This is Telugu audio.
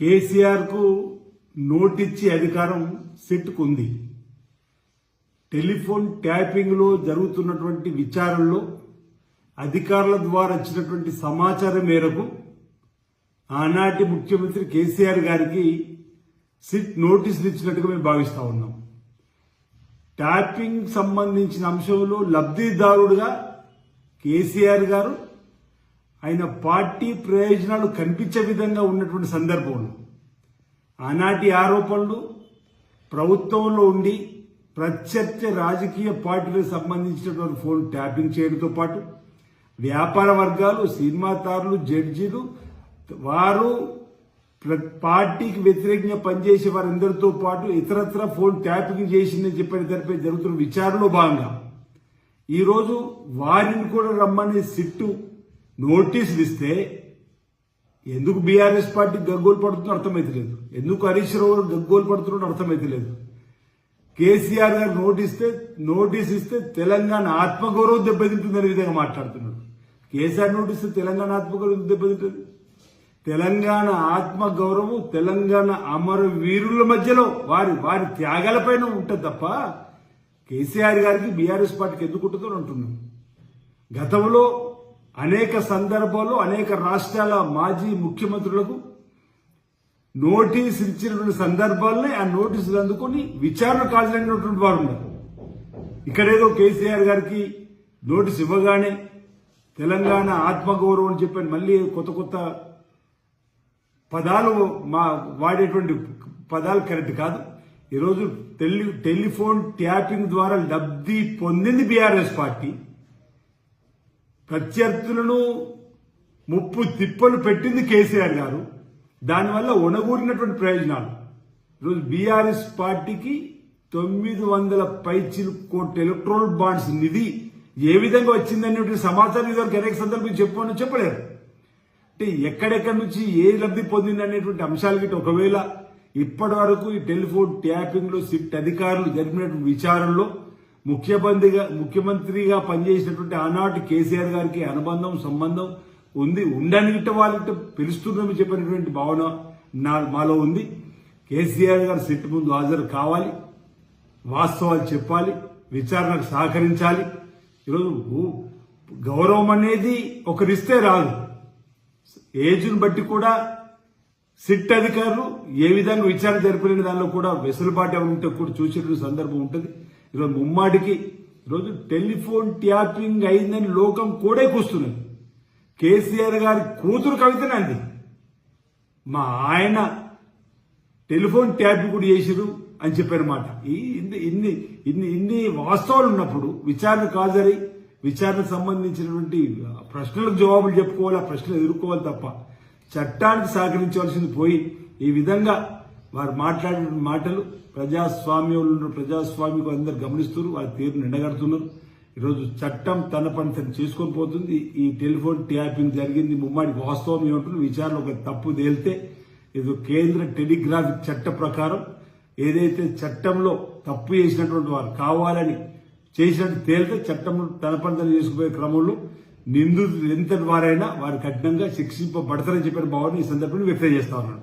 కేసీఆర్కు నోటిచ్చే అధికారం సిట్కు ఉంది టెలిఫోన్ ట్యాపింగ్లో జరుగుతున్నటువంటి విచారణలో అధికారుల ద్వారా వచ్చినటువంటి సమాచారం మేరకు ఆనాటి ముఖ్యమంత్రి కేసీఆర్ గారికి సిట్ నోటీసులు ఇచ్చినట్టుగా మేము భావిస్తా ఉన్నాం. ట్యాపింగ్ సంబంధించిన అంశంలో లబ్ధిదారుడుగా కేసీఆర్ గారు ఆయన పార్టీ ప్రయోజనాలు కనిపించే విధంగా ఉన్నటువంటి సందర్భంలో ఆనాటి ఆరోపణలు ప్రభుత్వంలో ఉండి ప్రత్యర్థి రాజకీయ పార్టీలకు సంబంధించినటువంటి ఫోన్ ట్యాపింగ్ చేయడంతో పాటు వ్యాపార వర్గాలు సినిమాతారులు జడ్జీలు వారు పార్టీకి వ్యతిరేకంగా పనిచేసే వారందరితో పాటు ఇతరత్ర ఫోన్ ట్యాపింగ్ చేసిందని చెప్పిన దానిపై జరుగుతున్న విచారణలో భాగంగా ఈరోజు వారిని కూడా రమ్మని సిట్టు నోటీసులు ఇస్తే ఎందుకు బీఆర్ఎస్ పార్టీ గగ్గోలు పడుతుందో అర్థమైతలేదు. ఎందుకు హరీష్ రావు గారు గగ్గోలు పడుతున్నాడో అర్థమైతలేదు. కేసీఆర్ గారు నోటిస్తే నోటీస్ ఇస్తే తెలంగాణ ఆత్మగౌరవం దెబ్బతింటుందనే విధంగా మాట్లాడుతున్నాడు కేసీఆర్ నోటీస్తే తెలంగాణ ఆత్మగౌరవం దెబ్బతింటుంది? తెలంగాణ ఆత్మగౌరవం తెలంగాణ అమర వీరుల మధ్యలో వారి వారి త్యాగాలపైన ఉంటుంది తప్ప కేసీఆర్ గారికి బీఆర్ఎస్ పార్టీకి ఎందుకు ఉంటుందో అంటున్నాం. గతంలో అనేక సందర్భాల్లో అనేక రాష్ట్రాల మాజీ ముఖ్యమంత్రులకు నోటీస్ ఇచ్చినటువంటి సందర్భాలనే ఆ నోటీసులు అందుకొని విచారణ హాజరైనటువంటి వారు ఉన్నారు. ఇక్కడేదో కేసీఆర్ గారికి నోటీస్ ఇవ్వగానే తెలంగాణ ఆత్మగౌరవం అని చెప్పని మళ్ళీ కొత్త కొత్త పదాలు మా వాడేటువంటి పదాలు కరెక్ట్ కాదు. ఈరోజు టెలి టెలిఫోన్ ట్యాపింగ్ ద్వారా లబ్ధి పొందింది బీఆర్ఎస్ పార్టీ. ప్రత్యర్థులను ముప్పు తిప్పలు పెట్టింది కేసీఆర్ గారు. దానివల్ల ఒనగూడినటువంటి ప్రయోజనాలు. ఈరోజు బీఆర్ఎస్ పార్టీకి తొమ్మిది వందల పైచిల్ కోట్ల ఎలక్ట్రోల్ బాండ్స్ నిధి ఏ విధంగా వచ్చిందనేటువంటి సమాచారం ఇదివరకు అనేక సందర్భం చెప్పమని చెప్పలేరు అంటే ఎక్కడెక్కడి నుంచి ఏ లబ్ధి పొందింది అనేటువంటి అంశాలు గిట్ట ఒకవేళ ఇప్పటి వరకు ఈ టెలిఫోన్ ట్యాపింగ్లో సిట్ అధికారులు జరిపినటువంటి విచారణలో ముఖ్యమంత్రిగా ముఖ్యమంత్రిగా పనిచేసినటువంటి ఆనాటి కేసీఆర్ గారికి అనుబంధం సంబంధం ఉంది. ఉండనిట వాళ్ళకి పిలుస్తుందని చెప్పినటువంటి భావన నా మాలో ఉంది. కేసీఆర్ గారు సిట్ ముందు హాజరు కావాలి. వాస్తవాలు చెప్పాలి. విచారణకు సహకరించాలి. ఈరోజు గౌరవం అనేది ఒకరిస్తే రాదు. ఏజ్ను బట్టి కూడా సిట్ అధికారులు ఏ విధంగా విచారణ జరిపిన దానిలో కూడా వెసులుబాటు ఉంటే కూడా చూసేటువంటి సందర్భం ఉంటుంది. ఈరోజు ముమ్మాటికి ఈరోజు టెలిఫోన్ ట్యాపింగ్ అయిందని లోకం కూడా కూస్తున్నది. కేసీఆర్ గారి కూతురు కవితనే అంది. మా ఆయన టెలిఫోన్ ట్యాపింగ్ కూడా చేసిరు అని చెప్పారన్నమాట ఈ ఇన్ని ఇన్ని ఇన్ని ఇన్ని వాస్తవాలు ఉన్నప్పుడు విచారణ కాజరి విచారణకు సంబంధించినటువంటి ప్రశ్నలకు జవాబులు చెప్పుకోవాలి ఆ ప్రశ్నలు ఎదుర్కోవాలి తప్ప చట్టానికి సహకరించవలసింది పోయి ఈ విధంగా వారు మాట్లాడిన మాటలు ప్రజాస్వామ్యంలో ఉన్న ప్రజాస్వామ్యం అందరు గమనిస్తున్నారు వారి తీరు నిండగడుతున్నారు. ఈరోజు చట్టం తన పని తను చేసుకొని పోతుంది. ఈ టెలిఫోన్ ట్యాపింగ్ జరిగింది. ముమ్మాడి వాస్తవం ఏమంటుంది? విచారణ ఒక తప్పు తేలితే ఇది కేంద్ర టెలిగ్రాఫిక్ చట్ట ప్రకారం ఏదైతే చట్టంలో తప్పు చేసినటువంటి వారు కావాలని చేసినట్టు తేలితే చట్టం తన పని తను చేసుకుపోయే క్రమంలో నిందితులు ఎంత వారైనా వారు కఠినంగా శిక్షింపబడతారని చెప్పిన భావాన్ని ఈ సందర్భంలో వ్యక్తం చేస్తా ఉన్నాను